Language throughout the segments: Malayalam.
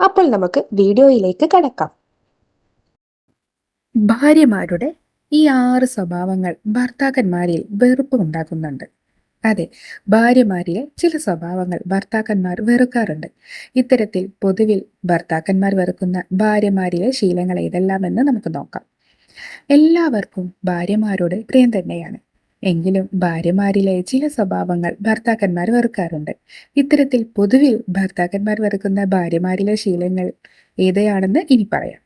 അപ്പോൾ നമുക്ക് വീഡിയോയിലേക്ക് കടക്കാം. ഭാര്യമാരുടെ ഈ ആറ് സ്വഭാവങ്ങൾ ഭർത്താക്കന്മാരിൽ വെറുപ്പ് ഉണ്ടാക്കുന്നുണ്ട് അതെ ഭാര്യമാരിലെ ചില സ്വഭാവങ്ങൾ ഭർത്താക്കന്മാർ വെറുക്കാറുണ്ട്. ഇത്തരത്തിൽ പൊതുവിൽ ഭർത്താക്കന്മാർ വെറുക്കുന്ന ഭാര്യമാരിലെ ശീലങ്ങൾ ഏതെല്ലാമെന്ന് നമുക്ക് നോക്കാം. എല്ലാവർക്കും ഭാര്യമാരോട് പ്രിയം തന്നെയാണ്. എങ്കിലും ഭാര്യമാരിലെ ചില സ്വഭാവങ്ങൾ ഭർത്താക്കന്മാർ വെറുക്കാറുണ്ട്. ഇത്തരത്തിൽ പൊതുവിൽ ഭർത്താക്കന്മാർ വെറുക്കുന്ന ഭാര്യമാരിലെ ശീലങ്ങൾ ഏതെയാണെന്ന് ഇനി പറയാം.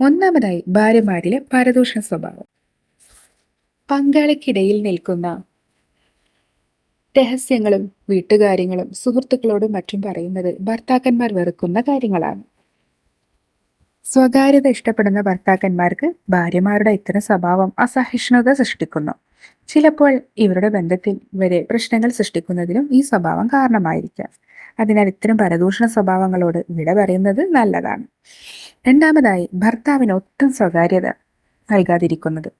ഒന്നാമതായി ഭാര്യമാരിലെ പരദൂഷണ സ്വഭാവം. പങ്കാളിക്കിടയിൽ നിൽക്കുന്ന രഹസ്യങ്ങളും വീട്ടുകാര്യങ്ങളും സുഹൃത്തുക്കളോടും മറ്റും പറയുന്നത് ഭർത്താക്കന്മാർ വെറുക്കുന്ന കാര്യങ്ങളാണ്. സ്വകാര്യത ഇഷ്ടപ്പെടുന്ന ഭർത്താക്കന്മാർക്ക് ഭാര്യമാരുടെ ഇത്തരം സ്വഭാവം അസഹിഷ്ണുത സൃഷ്ടിക്കുന്നു. ചിലപ്പോൾ ഇവരുടെ ബന്ധത്തിൽ വരെ പ്രശ്നങ്ങൾ സൃഷ്ടിക്കുന്നതിനും ഈ സ്വഭാവം കാരണമായിരിക്കാം. അതിനാൽ ഇത്തരം പരദൂഷണ സ്വഭാവങ്ങളോട് വിട പറയുന്നത് നല്ലതാണ്. രണ്ടാമതായി ഭർത്താവിന് ഒട്ടും സ്വകാര്യത നൽകാതിരിക്കുന്നത്.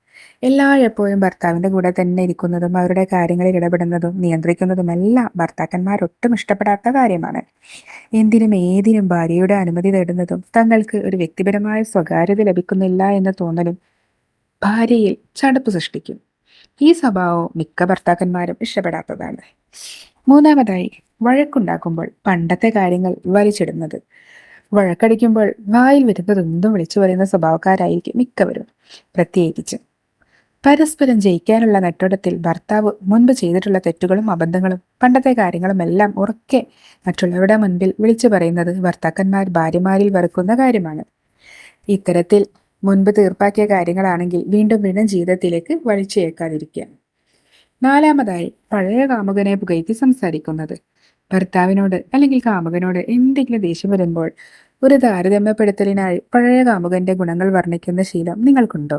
എല്ലായ്പ്പോഴും ഭർത്താവിന്റെ കൂടെ തന്നെ ഇരിക്കുന്നതും അവരുടെ കാര്യങ്ങളിൽ ഇടപെടുന്നതും നിയന്ത്രിക്കുന്നതുമെല്ലാം ഭർത്താക്കന്മാർ ഒട്ടും ഇഷ്ടപ്പെടാത്ത കാര്യമാണ്. എന്തിനും ഏതിനും ഭാര്യയുടെ അനുമതി തേടുന്നതും തങ്ങൾക്ക് ഒരു വ്യക്തിപരമായ സ്വകാര്യത ലഭിക്കുന്നില്ല എന്ന തോന്നലും ഭാര്യയിൽ ചടപ്പ് സൃഷ്ടിക്കും. ഈ സ്വഭാവം മിക്ക ഭർത്താക്കന്മാരും ഇഷ്ടപ്പെടാത്തതാണ്. മൂന്നാമതായി വഴക്കുണ്ടാക്കുമ്പോൾ പണ്ടത്തെ കാര്യങ്ങൾ വലിച്ചിടുന്നത്. വഴക്കടിക്കുമ്പോൾ വായിൽ വരുന്നതെന്തും വിളിച്ചു പറയുന്ന സ്വഭാവക്കാരായിരിക്കും മിക്കവരും പ്രത്യേകിച്ച്. പരസ്പരം ജയിക്കാനുള്ള നെട്ടോടത്തിൽ ഭർത്താവ് മുൻപ് ചെയ്തിട്ടുള്ള തെറ്റുകളും അബദ്ധങ്ങളും പണ്ടത്തെ കാര്യങ്ങളും എല്ലാം ഉറക്കെ മറ്റുള്ളവരുടെ മുൻപിൽ വിളിച്ചു പറയുന്നത് ഭർത്താക്കന്മാർ ഭാര്യമാരിൽ വെറുക്കുന്ന കാര്യമാണ്. ഇത്തരത്തിൽ മുൻപ് തീർപ്പാക്കിയ കാര്യങ്ങളാണെങ്കിൽ വീണ്ടും വീണ്ടും ജീവിതത്തിലേക്ക് വലിച്ചേക്കാതിരിക്കുക നാലാമതായി പഴയ കാമുകനെ പുകയ്ക്ക് സംസാരിക്കുന്നത്. ഭർത്താവിനോട് അല്ലെങ്കിൽ കാമുകനോട് എന്തെങ്കിലും ദേഷ്യം വരുമ്പോൾ ഒരു താരതമ്യപ്പെടുത്തലിനായി പഴയ കാമുകന്റെ ഗുണങ്ങൾ വർണിക്കുന്ന ശീലം നിങ്ങൾക്കുണ്ടോ?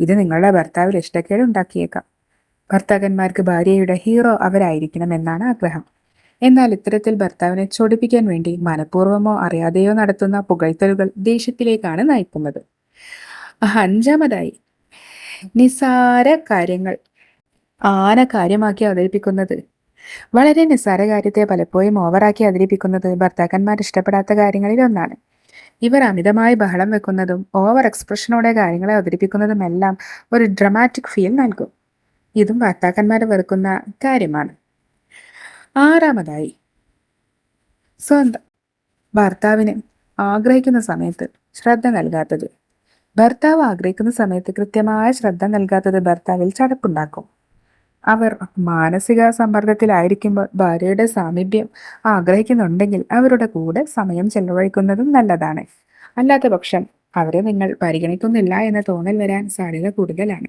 ഇത് നിങ്ങളുടെ ഭർത്താവിൽ ഇഷ്ടക്കേട് ഉണ്ടാക്കിയേക്കാം. ഭർത്താക്കന്മാർക്ക് ഭാര്യയുടെ ഹീറോ അവരായിരിക്കണം എന്നാണ് ആഗ്രഹം. എന്നാൽ ഇത്തരത്തിൽ ഭർത്താവിനെ ചൊടിപ്പിക്കാൻ വേണ്ടി മനഃപൂർവമോ അറിയാതെയോ നടത്തുന്ന പുകഴ്ത്തലുകൾ ദേഷ്യത്തിലേക്കാണ് നയിക്കുന്നത്. അഞ്ചാമതായി. നിസാര കാര്യങ്ങൾ. ആന കാര്യമാക്കി അവതരിപ്പിക്കുന്നത്. വളരെ നിസ്സാര കാര്യത്തെ പലപ്പോഴും ഓവറാക്കി അവതരിപ്പിക്കുന്നത് ഭർത്താക്കന്മാർ ഇഷ്ടപ്പെടാത്ത കാര്യങ്ങളിൽ ഒന്നാണ് ഇവർ അമിതമായി ബഹളം വെക്കുന്നതും ഓവർ എക്സ്പ്രഷനോടെ കാര്യങ്ങളെ അവതരിപ്പിക്കുന്നതുമെല്ലാം ഒരു ഡ്രമാറ്റിക് ഫീൽ നൽകും. ഇതും ഭർത്താക്കന്മാർ വെറുക്കുന്ന കാര്യമാണ്. ആറാമതായി. സ്വന്തം ഭർത്താവിന് ആഗ്രഹിക്കുന്ന സമയത്ത് ശ്രദ്ധ നൽകാത്തത്. ഭർത്താവ് ആഗ്രഹിക്കുന്ന സമയത്ത് കൃത്യമായ ശ്രദ്ധ നൽകാത്തത് ഭർത്താവിൽ ചടപ്പുണ്ടാക്കും. അവർ മാനസിക സമ്മർദ്ദത്തിലായിരിക്കുമ്പോൾ ഭാര്യയുടെ സാമീപ്യം ആഗ്രഹിക്കുന്നുണ്ടെങ്കിൽ അവരുടെ കൂടെ സമയം ചെലവഴിക്കുന്നതും നല്ലതാണ്. അല്ലാത്ത പക്ഷം അവരെ നിങ്ങൾ പരിഗണിക്കുന്നില്ല എന്ന തോന്നൽ വരാൻ സാധ്യത കൂടുതലാണ്.